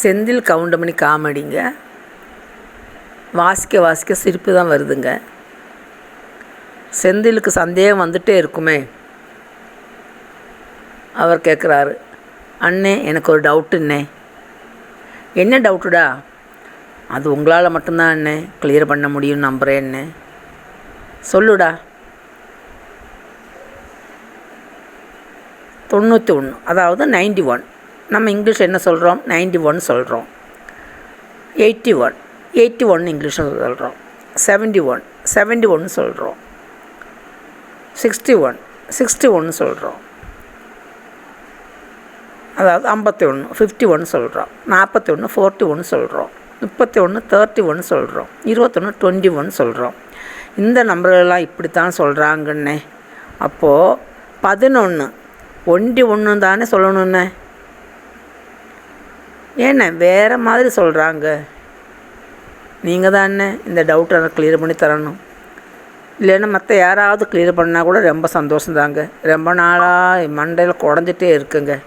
செந்தில் கவுண்டமணி காமெடிங்க. வாசிக்க வாசிக்க சிரிப்பு தான் வருதுங்க. செந்திலுக்கு சந்தேகம் வந்துட்டே இருக்குமே. அவர் கேட்குறாரு அண்ணே எனக்கு ஒரு டவுட்டுண்ணே. என்ன டவுட்டுடா? அது உங்களால் மட்டும்தான் அண்ணே. கிளியர் பண்ண முடியும் நம்புகிறேன் சொல்லுடா. தொண்ணூற்றி ஒன்று அதாவது நைன்டி ஒன் நம்ம இங்கிலீஷ் என்ன சொல்கிறோம் நைன்டி ஒன் சொல்கிறோம் எயிட்டி ஒன் எயிட்டி ஒன் இங்கிலீஷில் சொல்கிறோம் செவன்டி ஒன் செவன்டி ஒன் சொல்கிறோம் சிக்ஸ்டி ஒன் சிக்ஸ்டி ஒன்று சொல்கிறோம் அதாவது ஐம்பத்தி ஒன்று ஃபிஃப்டி ஒன் சொல்கிறோம் நாற்பத்தி ஒன்று ஃபோர்ட்டி ஒன்று சொல்கிறோம் முப்பத்தி ஒன்று தேர்ட்டி ஒன்று சொல்கிறோம் இருபத்தொன்று டுவெண்ட்டி ஒன் சொல்கிறோம் இந்த நம்பர்களெல்லாம் இப்படித்தான் சொல்கிறாங்கண்ணே அப்போது பதினொன்று ஒண்டி ஒன்று தானே சொல்லணுண்ணே ஏண்ணே வேறு மாதிரி சொல்கிறாங்க நீங்கள் தானே இந்த டவுட்டை எனக்கு கிளியர் பண்ணி தரணும். இல்லைன்னா மற்ற யாராவது கிளியர் பண்ணால் கூட ரொம்ப சந்தோஷம் தாங்க ரொம்ப நாளாக மண்டையில் குடஞ்சிட்டே இருக்குங்க.